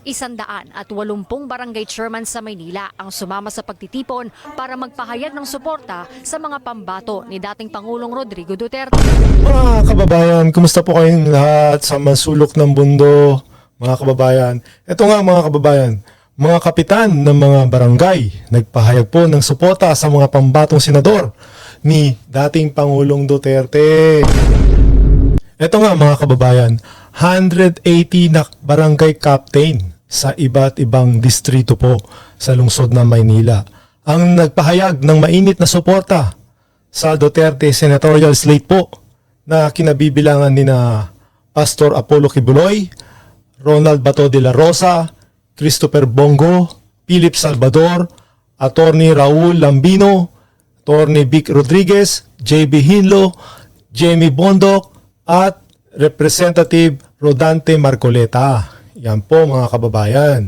Isandaan at walumpung barangay chairman sa Maynila ang sumama sa pagtitipon para magpahayag ng suporta sa mga pambato ni dating Pangulong Rodrigo Duterte. Mga kababayan, kumusta po kayong lahat sa masulok ng mundo, mga kababayan? Ito nga mga kababayan, mga kapitan ng mga barangay, nagpahayag po ng suporta sa mga pambatong senador ni dating Pangulong Duterte. Ito nga mga kababayan, 180 na barangay captain sa iba't ibang distrito po sa lungsod ng Maynila. Ang nagpahayag ng mainit na suporta sa Duterte senatorial slate po na kinabibilangan ni na Pastor Apollo Kibuloy, Ronald Bato de la Rosa, Christopher Bongo, Philip Salvador, Attorney Raul Lambino, Attorney Vic Rodriguez, JB Hinlo, Jamie Bondok, at Representative Rodante Marcoleta. Yan po mga kababayan.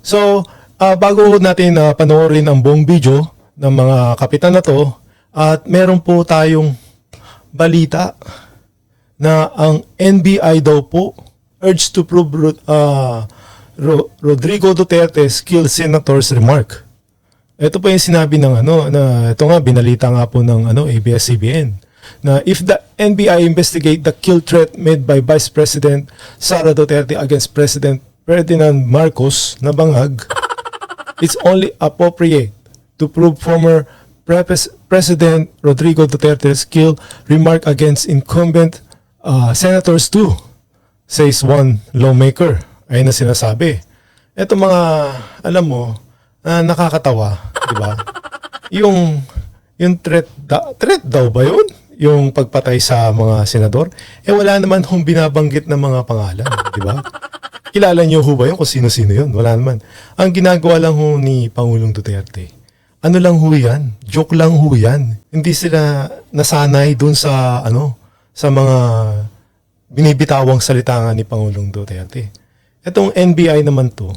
So, ah, bago natin na panoorin ang buong video ng mga kapitan na to, at meron po tayong balita na ang NBI daw po urged to prove Ro- Ro- Rodrigo Duterte's kill senator's remark. Ito po yung sinabi ng ano na ito nga binalita nga po ng ano ABS-CBN na if the NBI investigate the kill threat made by Vice President Sara Duterte against President Ferdinand Marcos na bangag it's only appropriate to prove former Pre- President Rodrigo Duterte's kill remark against incumbent uh, senators too, says one lawmaker. Ayun na sinasabi. Ito mga, alam mo, na nakakatawa, di ba? Yung, yung threat, da, threat daw ba yun? Yung pagpatay sa mga senador? Eh wala naman hong binabanggit ng mga pangalan, di ba? Kilala niyo ho ba yun kung sino-sino yun? Wala naman. Ang ginagawa lang ho ni Pangulong Duterte, ano lang ho yan? Joke lang ho yan. Hindi sila nasanay dun sa, ano, sa mga binibitawang salita nga ni Pangulong Duterte. Itong NBI naman to,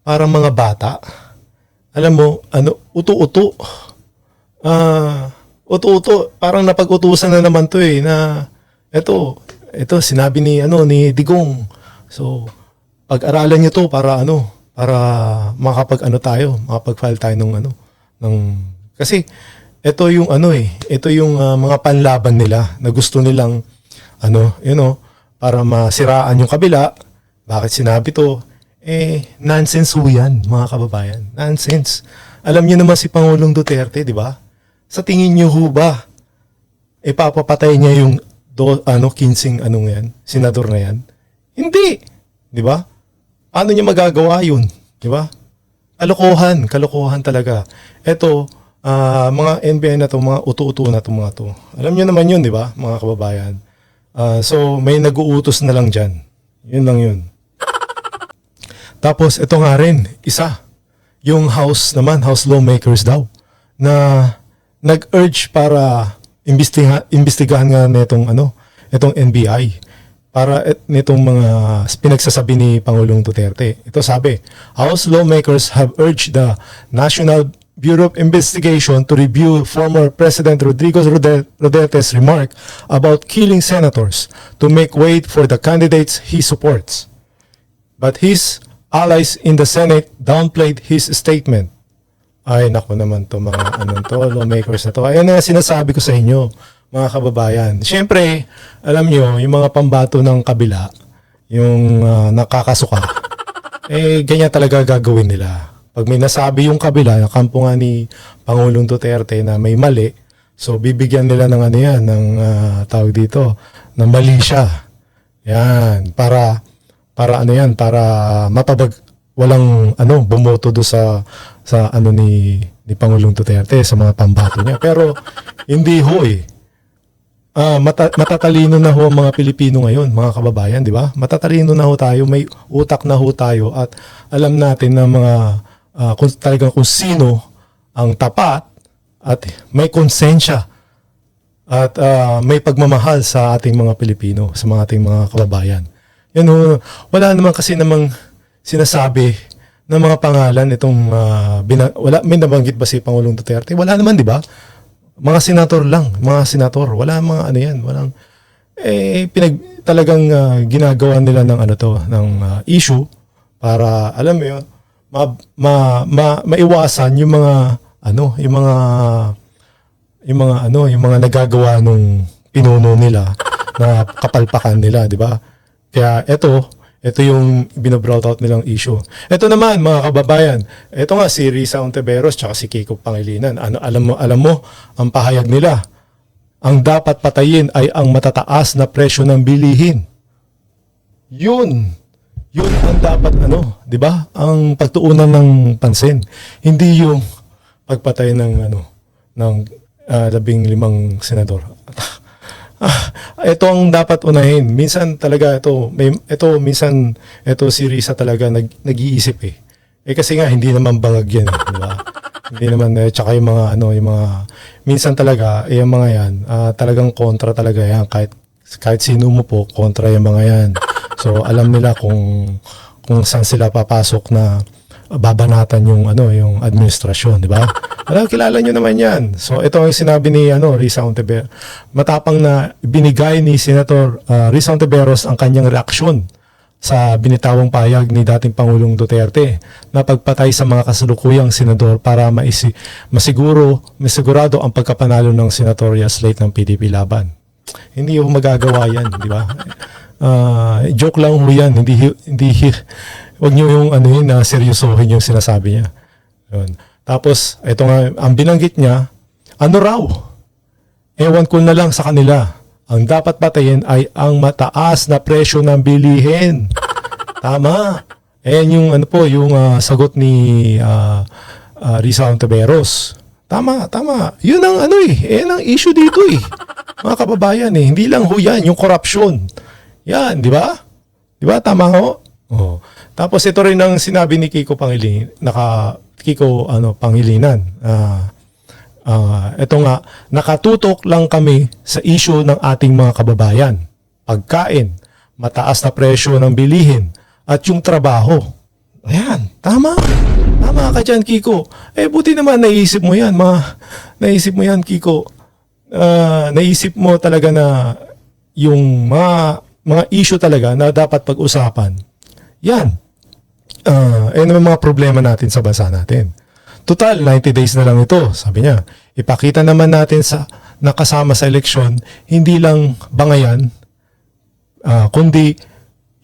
parang mga bata. Alam mo, ano, uto-uto. Ah, uto-uto. Parang napag-utusan na naman to eh, na, eto, eto, sinabi ni, ano, ni Digong. So, pag-aralan niyo to para ano, para makapag ano tayo, makapag-file tayo ng ano, ng, kasi, ito yung ano eh, ito yung ah, mga panlaban nila na gusto nilang ano, you know, para masiraan yung kabila. Bakit sinabi to? Eh, nonsense ho yan, mga kababayan. Nonsense. Alam niyo naman si Pangulong Duterte, di ba? Sa tingin niyo ho ba, ipapapatay niya yung do, ano, 15 anong yan, senador na yan? Hindi. Di ba? Paano niya magagawa yun? Di ba? Kalokohan, kalokohan talaga. Ito, ah, mga NBI na to, mga utu-utu na to mga to. Alam niyo naman yun, di ba, mga kababayan? Ah, so, may nag-uutos na lang dyan. Yun lang yun. Tapos, ito nga rin, isa. Yung House naman, House lawmakers daw, na nag-urge para imbestiga, imbestigahan nga nitong, ano, itong NBI para nitong mga pinagsasabi ni Pangulong Duterte. Ito sabi, House lawmakers have urged the National Bureau of Investigation to review former President Rodrigo Roder- Duterte's remark about killing senators to make way for the candidates he supports. But his allies in the Senate downplayed his statement. Ay, nako naman to mga ano to, lawmakers na to. Ayan na sinasabi ko sa inyo, mga kababayan. Siyempre, alam nyo, yung mga pambato ng kabila, yung ah, nakakasuka, eh, ganyan talaga gagawin nila. Pag may nasabi yung kabila, yung kampo nga ni Pangulong Duterte na may mali, so bibigyan nila ng ano yan, ng ah, tawag dito, ng mali siya. Yan, para para ano yan, para mapabag walang ano bumoto do sa sa ano ni ni Pangulong Duterte sa mga pambato niya. Pero hindi ho eh. Ah, mata- matatalino na ho mga Pilipino ngayon, mga kababayan, di ba? Matatalino na ho tayo, may utak na ho tayo at alam natin na mga ah, kung talagang kung sino ang tapat at may konsensya at ah, may pagmamahal sa ating mga Pilipino, sa mga ating mga kababayan. Yan ho, wala naman kasi namang sinasabi ng mga pangalan itong ah, bina- wala may nabanggit ba si Pangulong Duterte? Wala naman, di ba? Mga senator lang, mga senator, wala mga ano yan, walang eh pinag talagang ah, ginagawa nila ng ano to, ng ah, issue para alam mo yun, ma, ma, ma, maiwasan yung mga ano, yung mga yung mga ano, yung mga nagagawa nung pinuno nila na kapalpakan nila, di ba? Kaya ito, ito yung binobrout out nilang issue. Ito naman mga kababayan, ito nga si Risa Ontiveros tsaka si Kiko Pangilinan. Ano alam mo, alam mo ang pahayag nila. Ang dapat patayin ay ang matataas na presyo ng bilihin. Yun. Yun ang dapat ano, 'di ba? Ang pagtuunan ng pansin. Hindi yung pagpatay ng ano ng ah, labing limang senador. Ah, ito ang dapat unahin. Minsan talaga ito, may ito minsan ito si Risa talaga nag, nag-iisip eh. Eh kasi nga hindi naman bangag yan, eh, di ba? hindi naman eh tsaka yung mga ano, yung mga minsan talaga eh, yung mga yan, ah, talagang kontra talaga yan kahit kahit sino mo po kontra yung mga yan. So alam nila kung kung saan sila papasok na babanatan yung ano yung administrasyon, di ba? Alam, kilala nyo naman yan. So ito ang sinabi ni ano Risa Ontiveros. Matapang na binigay ni Senator uh, Risa Ontiveros ang kanyang reaksyon sa binitawang payag ni dating Pangulong Duterte na pagpatay sa mga kasalukuyang senador para maisi, masiguro, masigurado ang pagkapanalo ng senatorial slate ng PDP laban. Hindi yung magagawa yan, di ba? Ah, joke lang ho yan. Hindi, hindi, wag nyo yung ano yun, na seryosohin yung sinasabi niya. Yun. Tapos, ito nga, ang binanggit niya, ano raw? Ewan ko na lang sa kanila. Ang dapat patayin ay ang mataas na presyo ng bilihin. Tama. Ayan yung ano po, yung ah, sagot ni ah, ah, Risa Ontiveros. Tama, tama. Yun ang ano eh. Yan ang issue dito eh. Mga kababayan eh. Hindi lang ho yan, yung corruption. Yan, di ba? Di ba? Tama ho? Oh. Tapos ito rin ang sinabi ni Kiko Pangilinan, naka Kiko ano Pangilinan. Ah, ah, ito nga, nakatutok lang kami sa issue ng ating mga kababayan. Pagkain, mataas na presyo ng bilihin, at yung trabaho. Ayan, tama. Tama ka dyan, Kiko. Eh, buti naman naisip mo yan, ma. Naisip mo yan, Kiko. Ah, naisip mo talaga na yung mga, mga issue talaga na dapat pag-usapan. Yan. Eh, ano yung mga problema natin sa bansa natin. Total, 90 days na lang ito, sabi niya. Ipakita naman natin sa nakasama sa eleksyon, hindi lang bangayan, ah, kundi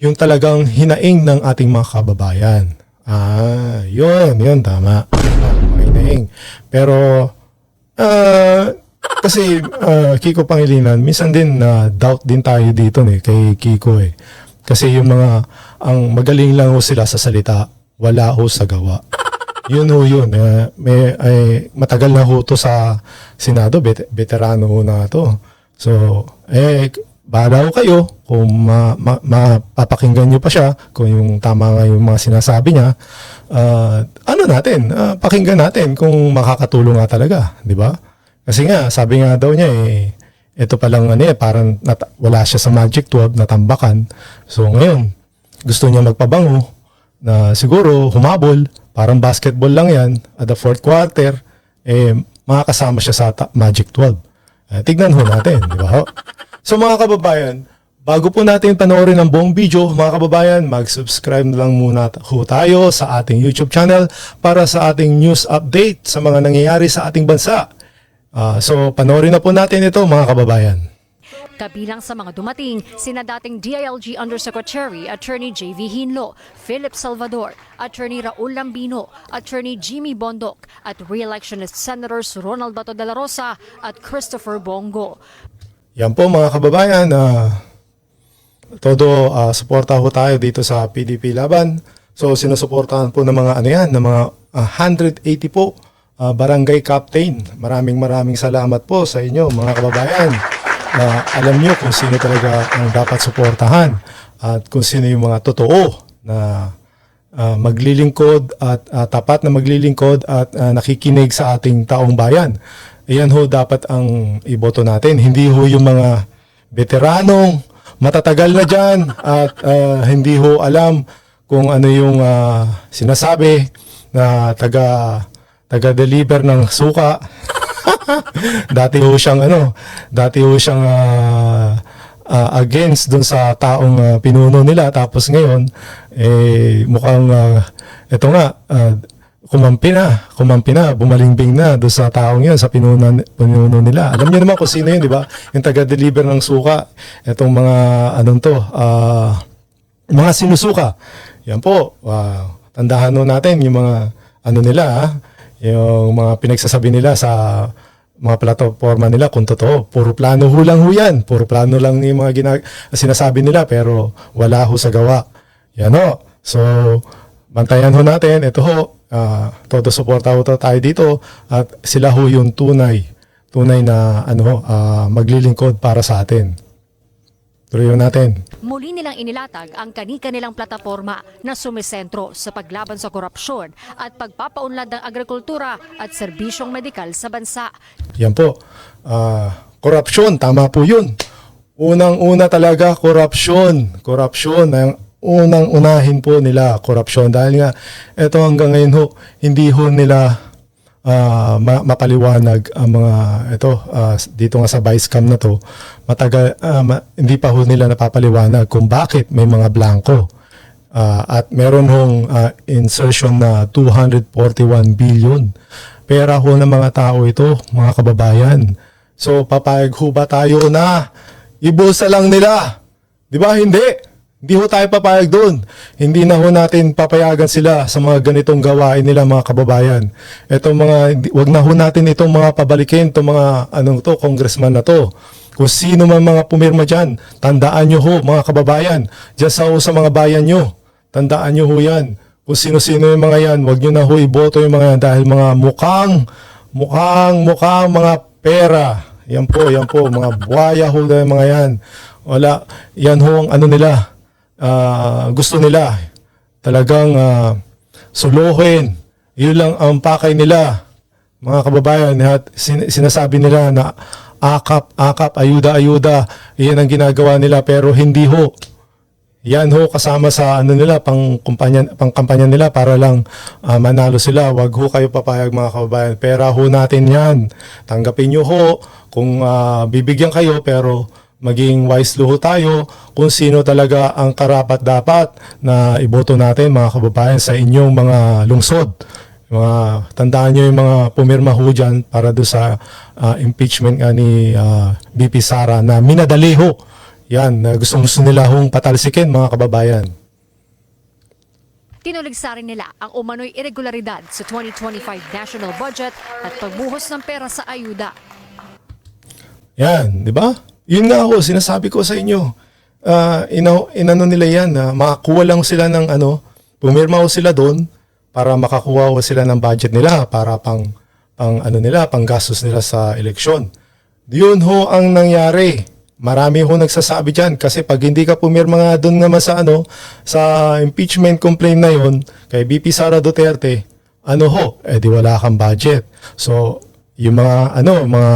yung talagang hinaing ng ating mga kababayan. Ah, yun, yun, tama. Hinaing. Pero, ah, kasi ah, Kiko Pangilinan, minsan din na doubt din tayo dito eh, kay Kiko eh. Kasi yung mga, ang magaling lang ho sila sa salita, wala ho sa gawa. Yun ho yun. eh, may, ay, matagal na ho to sa Senado, vet- veterano ho na to. So, eh, bahala ho kayo kung ma, ma, mapapakinggan nyo pa siya, kung yung tama nga yung mga sinasabi niya, ah, ano natin, ah, pakinggan natin kung makakatulong nga talaga, di ba? Kasi nga, sabi nga daw niya eh, ito palang ano eh, parang nat- wala siya sa Magic 12, natambakan. So ngayon, gusto niya magpabango na siguro humabol, parang basketball lang yan, at the fourth quarter, eh, makakasama siya sa Magic 12. Eh, tignan ho natin, di ba ho? So mga kababayan, bago po natin panoorin ang buong video, mga kababayan, mag-subscribe lang muna ho tayo sa ating YouTube channel para sa ating news update sa mga nangyayari sa ating bansa. Ah, so panoorin na po natin ito mga kababayan. Kabilang sa mga dumating, sina dating DILG Undersecretary Attorney J.V. Hinlo, Philip Salvador, Attorney Raul Lambino, Attorney Jimmy Bondok, at re-electionist Senators Ronald Bato de la Rosa at Christopher Bongo. Yan po mga kababayan, ah, todo ah, suporta ho tayo dito sa PDP Laban. So sinusuportahan po ng mga ano yan, ng mga ah, 180 po ah, barangay captain. Maraming maraming salamat po sa inyo mga kababayan. Na alam nyo kung sino talaga ang dapat suportahan at kung sino yung mga totoo na ah, maglilingkod at ah, tapat na maglilingkod at ah, nakikinig sa ating taong bayan. Iyan ho dapat ang iboto natin. Hindi ho yung mga veteranong matatagal na dyan at ah, hindi ho alam kung ano yung ah, sinasabi na taga taga-deliver ng suka. dati ho siyang ano, dati ho siyang ah, ah, against dun sa taong ah, pinuno nila tapos ngayon eh mukhang ah, ito nga ah, kumampi na, kumampi na, bumalingbing na doon sa taong yun, sa pinuno, pinuno nila. Alam niyo naman kung sino yun, di ba? Yung taga-deliver ng suka. Itong mga, anong to, ah, mga sinusuka. Yan po, wow. Tandahan nun natin yung mga, ano nila, ah, yung mga pinagsasabi nila sa mga plataforma nila kung totoo. Puro plano ho lang ho yan. Puro plano lang yung mga ginag- sinasabi nila pero wala ho sa gawa. Yan ho. So, bantayan ho natin. Ito ho, ah, todo suporta ho tayo dito at sila ho yung tunay tunay na ano ah, maglilingkod para sa atin. Tuloy natin. Muli nilang inilatag ang kani-kanilang plataforma na sumisentro sa paglaban sa korupsyon at pagpapaunlad ng agrikultura at serbisyong medikal sa bansa. Yan po. Ah, korupsyon, tama po yun. Unang-una talaga, korupsyon. Korupsyon. Ang unang-unahin po nila, korupsyon. Dahil nga, ito hanggang ngayon ho, hindi ho nila ah, ma- mapaliwanag ang mga, ito, ah, dito nga sa vice cam na to, matagal, ah, ma- hindi pa ho nila napapaliwanag kung bakit may mga blanco. Ah, at meron hong ah, insertion na 241 billion. Pera ho ng mga tao ito, mga kababayan. So, papayag ho ba tayo na ibusa lang nila? Di ba? Hindi. Hindi ho tayo papayag doon. Hindi na ho natin papayagan sila sa mga ganitong gawain nila mga kababayan. Ito mga, wag na ho natin itong mga pabalikin, itong mga anong to, congressman na to. Kung sino man mga pumirma dyan, tandaan nyo ho mga kababayan, dyan sa, sa mga bayan nyo, tandaan nyo ho yan. Kung sino-sino yung mga yan, wag nyo na ho iboto yung mga yan dahil mga mukhang, mukhang, mukhang mga pera. Yan po, yan po, mga buhaya ho na yung mga yan. Wala, yan ho ang ano nila, ah, gusto nila. Talagang ah, suluhin. Yun lang ang pakay nila, mga kababayan. At sin- sinasabi nila na akap, akap, ayuda, ayuda. Yan ang ginagawa nila pero hindi ho. Yan ho kasama sa ano nila pang kumpanya pang kampanya nila para lang ah, manalo sila. Wag ho kayo papayag mga kababayan. Pera ho natin 'yan. Tanggapin niyo ho kung ah, bibigyan kayo pero maging wise ho tayo kung sino talaga ang karapat dapat na iboto natin mga kababayan sa inyong mga lungsod. Mga tandaan niyo yung mga pumirma ho dyan para do sa ah, impeachment nga ni ah, BP Sara na minadali ho. Yan, na gustong gusto nila hong patalsikin mga kababayan. Tinuligsa rin nila ang umano'y irregularidad sa 2025 national budget at pagbuhos ng pera sa ayuda. Yan, di ba? Yun nga ho, sinasabi ko sa inyo. Ah, ina- inano nila yan, na makakuha lang sila ng ano, pumirma ho sila doon para makakuha ho sila ng budget nila para pang, pang ano nila, pang gastos nila sa eleksyon. Yun ho ang nangyari. Marami ho nagsasabi dyan kasi pag hindi ka pumirma nga doon naman sa ano, sa impeachment complaint na yun kay BP Sara Duterte, ano ho, eh di wala kang budget. So, yung mga ano, mga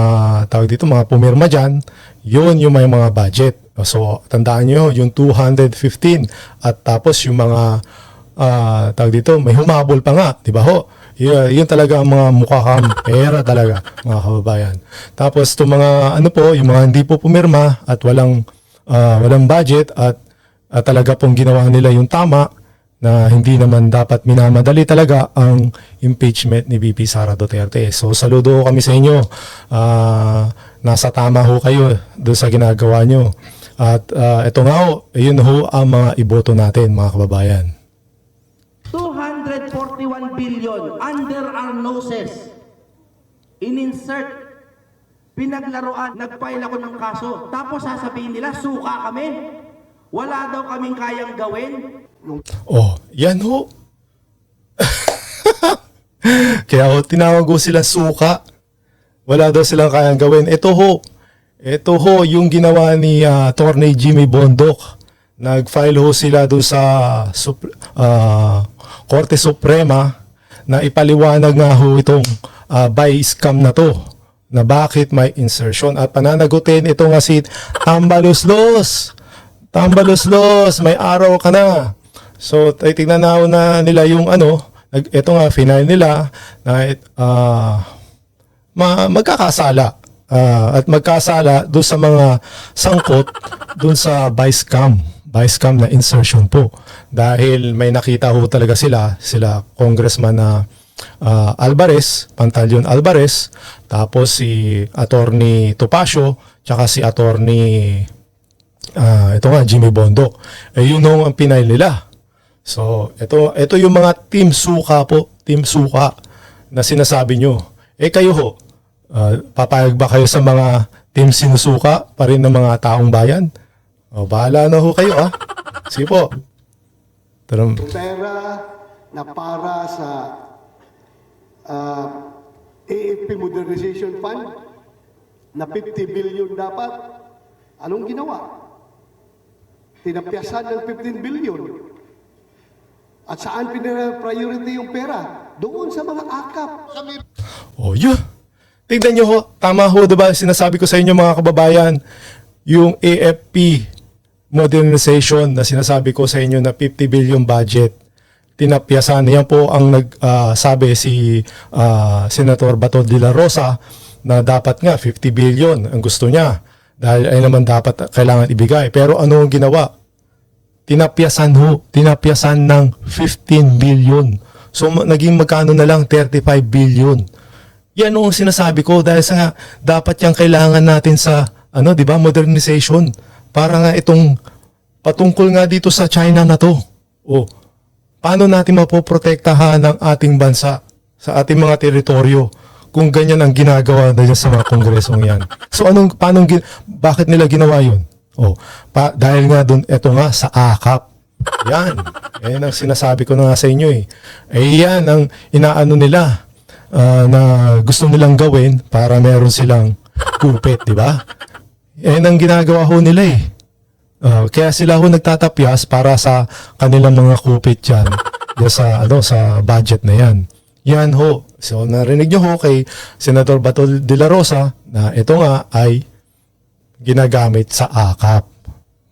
tawag dito, mga pumirma diyan, yun yung may mga budget. So, tandaan niyo yung 215 at tapos yung mga ah, tawag dito, may humabol pa nga, 'di ba ho? Yun, yun talaga ang mga mukha kang pera talaga, mga kababayan. Tapos itong mga ano po, yung mga hindi po pumirma at walang ah, walang budget at, at talaga pong ginawa nila yung tama na hindi naman dapat minamadali talaga ang impeachment ni VP Sara Duterte. So saludo kami sa inyo. Ah, nasa tama ho kayo doon sa ginagawa nyo. At ah, ito nga ho, yun ho ang mga iboto natin mga kababayan. 241 billion under our noses. In-insert. Pinaglaruan. Nag-file ako ng kaso. Tapos sasabihin nila, suka kami. Wala daw kaming kayang gawin. Oh, yan ho. Kaya ho, tinawag ho sila suka. Wala daw silang kayang gawin. Ito ho, ito ho yung ginawa ni ah, Attorney Jimmy Bondok. Nag-file ho sila doon sa ah, Korte Suprema na ipaliwanag nga ho itong uh, by scam na to na bakit may insertion at pananagutin ito nga si Tambaluslos. Tambaluslos, may araw ka na. So, titignan na ho na nila yung ano, nag, ito nga, final nila na ah, ma, magkakasala. ah, at magkasala doon sa mga sangkot doon sa vice cam vice cam na insertion po. Dahil may nakita ho talaga sila sila congressman na ah, Alvarez Pantaleon Alvarez tapos si attorney Topacio tsaka si attorney ah, ito nga Jimmy Bondo. Eh yun ang pinay nila So, ito ito yung mga team suka po, team suka na sinasabi nyo. Eh kayo ho, ah, papayag ba kayo sa mga team sinusuka pa rin ng mga taong bayan? O, bahala na ho kayo ah. Sige po. Pero, pera na para sa uh, AFP Modernization Fund na 50 billion dapat. Anong ginawa? Tinapyasan ng 15 billion. At saan pinaka-priority yung pera? Doon sa mga akap. oh yun. Tignan nyo ho, tama ho, diba? Sinasabi ko sa inyo mga kababayan, yung AFP modernization na sinasabi ko sa inyo na 50 billion budget, tinapyasan. Yan po ang nagsabi si ah, Senator Bato de la Rosa na dapat nga 50 billion ang gusto niya dahil ay naman dapat kailangan ibigay. Pero ano ang ginawa? Tinapyasan ho, tinapyasan ng 15 billion. So naging magkano na lang 35 billion. Yan ang sinasabi ko dahil sa dapat yung kailangan natin sa ano, 'di ba, modernization para nga itong patungkol nga dito sa China na to. O paano natin mapoprotektahan ang ating bansa sa ating mga teritoryo kung ganyan ang ginagawa nila sa mga kongresong yan. So anong paano bakit nila ginawa 'yun? Oh, pa, dahil nga doon eto nga sa akap. Yan. Yan ang sinasabi ko na nga sa inyo eh. Eh ang inaano nila ah, na gusto nilang gawin para meron silang kupit, di ba? Yan ang ginagawa ho nila eh. Ah, kaya sila ho nagtatapyas para sa kanilang mga kupit yan. Sa, ano, sa budget na yan. Yan ho. So narinig nyo ho kay Senator Bato de la Rosa na ito nga ay ginagamit sa akap.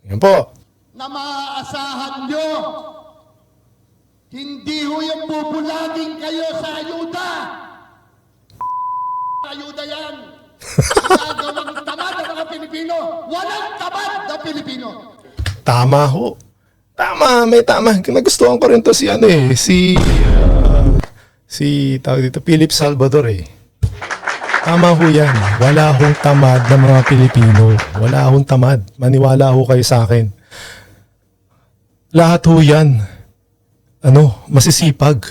Yan po. na maaasahan nyo. Hindi ho yung bubulagin kayo sa ayuda. Ayuda yan. Ginagawang tamad ang mga Pilipino. Walang tamad na Pilipino. Tama ho. Tama, may tama. Nagustuhan ko rin to si ano eh, si ah, si tawag dito Philip Salvador eh. Tama ho yan. Wala hong tamad ng mga Pilipino. Wala hong tamad. Maniwala ho kayo sa akin. Lahat ho yan. Ano, masisipag.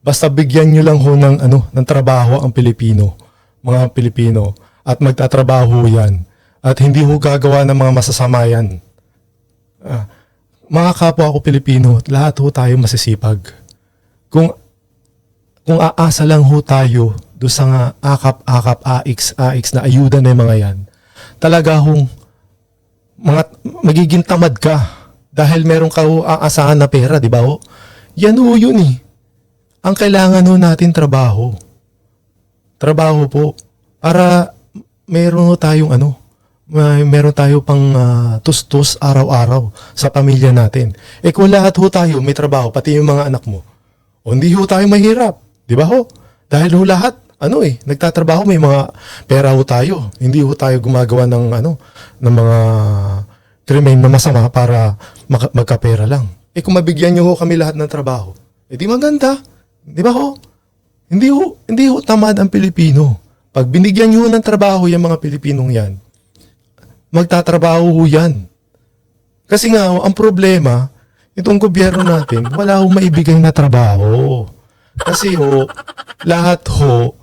Basta bigyan nyo lang ho ng, ano, ng trabaho ang Pilipino. Mga Pilipino. At magtatrabaho ho yan. At hindi ho gagawa ng mga masasama yan mga kapwa ko Pilipino, lahat ho tayo masisipag. Kung kung aasa lang ho tayo do sa nga akap-akap, AX, AX na ayuda na yung mga yan, talaga hong mga, magiging tamad ka dahil meron ka ho aasahan na pera, di ba ho? Yan ho yun eh. Ang kailangan ho natin trabaho. Trabaho po. Para meron ho tayong ano, may meron tayo pang ah, tustos araw-araw sa pamilya natin. Eh kung lahat ho tayo may trabaho, pati yung mga anak mo, o hindi ho tayo mahirap. Di ba ho? Dahil ho lahat, ano eh, nagtatrabaho, may mga pera ho tayo. Hindi ho tayo gumagawa ng ano, ng mga krimen na masama para maka- magkapera lang. Eh kung mabigyan nyo ho kami lahat ng trabaho, eh maganda. Di ba ho? Hindi ho, hindi ho tamad ang Pilipino. Pag binigyan nyo ng trabaho yung mga Pilipinong yan, magtatrabaho ho yan. Kasi nga, ang problema, itong gobyerno natin, wala ho maibigay na trabaho. Kasi ho, lahat ho,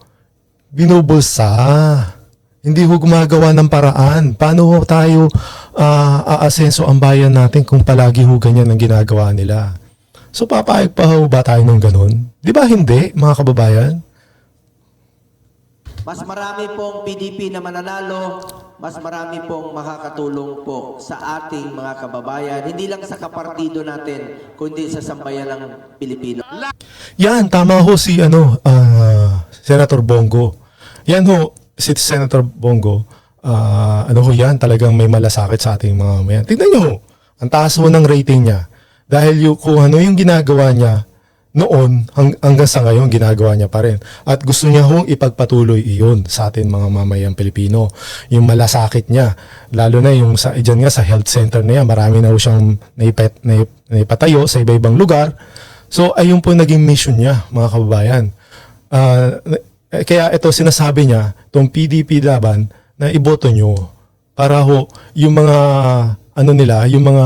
binubulsa. Hindi ho gumagawa ng paraan. Paano ho tayo ah, aasenso ang bayan natin kung palagi ho ganyan ang ginagawa nila? So papayag pa ho ba tayo ng ganun? Di ba hindi, mga kababayan? Mas marami pong PDP na mananalo, mas marami pong makakatulong po sa ating mga kababayan, hindi lang sa kapartido natin, kundi sa sambayan ng Pilipino. Yan, tama ho si ano, ah, Senator Bongo. Yan ho, si Senator Bongo, ah, ano ho yan, talagang may malasakit sa ating mga mayan. Tignan nyo ho, ang taas ho ng rating niya. Dahil yung, kung ano yung ginagawa niya noon hang- hanggang sa ngayon ginagawa niya pa rin. At gusto niya hong ipagpatuloy iyon sa atin mga mamayang Pilipino. Yung malasakit niya, lalo na yung sa dyan nga sa health center niya, marami na ho siyang naipet, naip, naipatayo sa iba-ibang lugar. So ayun po naging mission niya mga kababayan. Eh, kaya ito sinasabi niya, itong PDP laban, na iboto nyo para ho yung mga ano nila, yung mga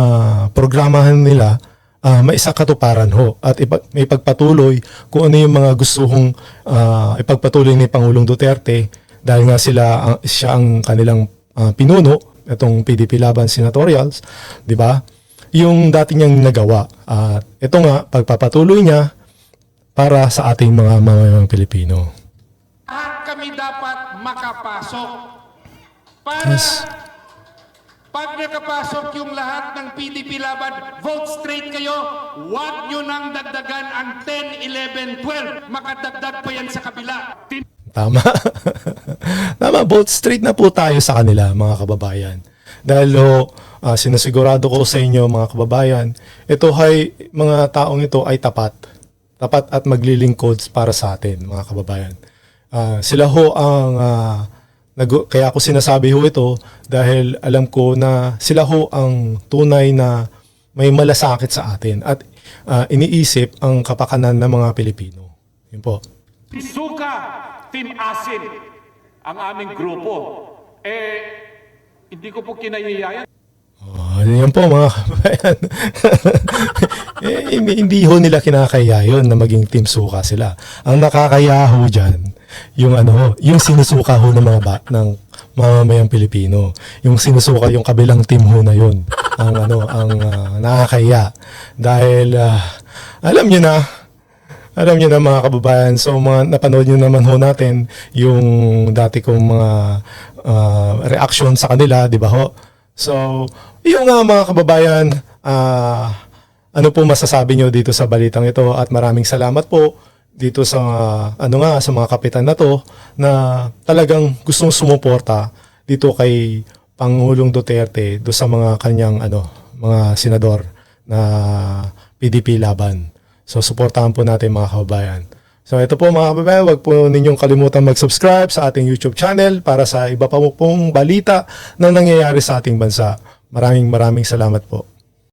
programahan nila ah maisakatuparan ho at ipa, may pagpatuloy kung ano yung mga gusto kong ah, ipagpatuloy ni Pangulong Duterte dahil nga sila ang- siya ang kanilang ah, pinuno itong PDP Laban Senatorials, di ba? Yung dati niyang nagawa. At ito nga pagpapatuloy niya para sa ating mga mamamayang Pilipino. lahat kami dapat makapasok. Para Yes. pag nakapasok yung lahat ng PDP laban, vote straight kayo. Huwag nyo nang dagdagan ang 10, 11, 12. Makadagdag pa yan sa kabila. Tin- Tama. Tama, both straight na po tayo sa kanila, mga kababayan. Dahil ho, ah, sinasigurado ko sa inyo, mga kababayan, ito ay, mga taong ito ay tapat. Tapat at maglilingkod para sa atin, mga kababayan. Ah, sila ho ang, ah, nag- kaya ako sinasabi ho ito, dahil alam ko na sila ho ang tunay na may malasakit sa atin at ah, iniisip ang kapakanan ng mga Pilipino. Yun po. Suka, Team Asin, ang aming grupo. Eh, hindi ko po kinahihiyayan. Oh, yan po mga kababayan. eh, hindi, ho nila kinakaya yun na maging team suka sila. Ang nakakaya ho dyan, yung ano yung sinusuka ho ng mga ba, ng mamamayang Pilipino. Yung sinusuka yung kabilang team ho na yun. Ang ano, ang ah, nakakaya. Dahil, ah, alam nyo na, alam niyo na mga kababayan, so mga napanood niyo naman ho natin yung dati kong mga ah, reaction sa kanila, di ba ho? So, yung nga mga kababayan, ah, ano po masasabi niyo dito sa balitang ito at maraming salamat po dito sa ano nga sa mga kapitan na to na talagang gustong sumuporta dito kay Pangulong Duterte do sa mga kanyang ano mga senador na PDP laban. So suportahan po natin mga kababayan. So ito po mga kababayan, wag po ninyong kalimutan mag-subscribe sa ating YouTube channel para sa iba pa po pong balita na nangyayari sa ating bansa. Maraming maraming salamat po.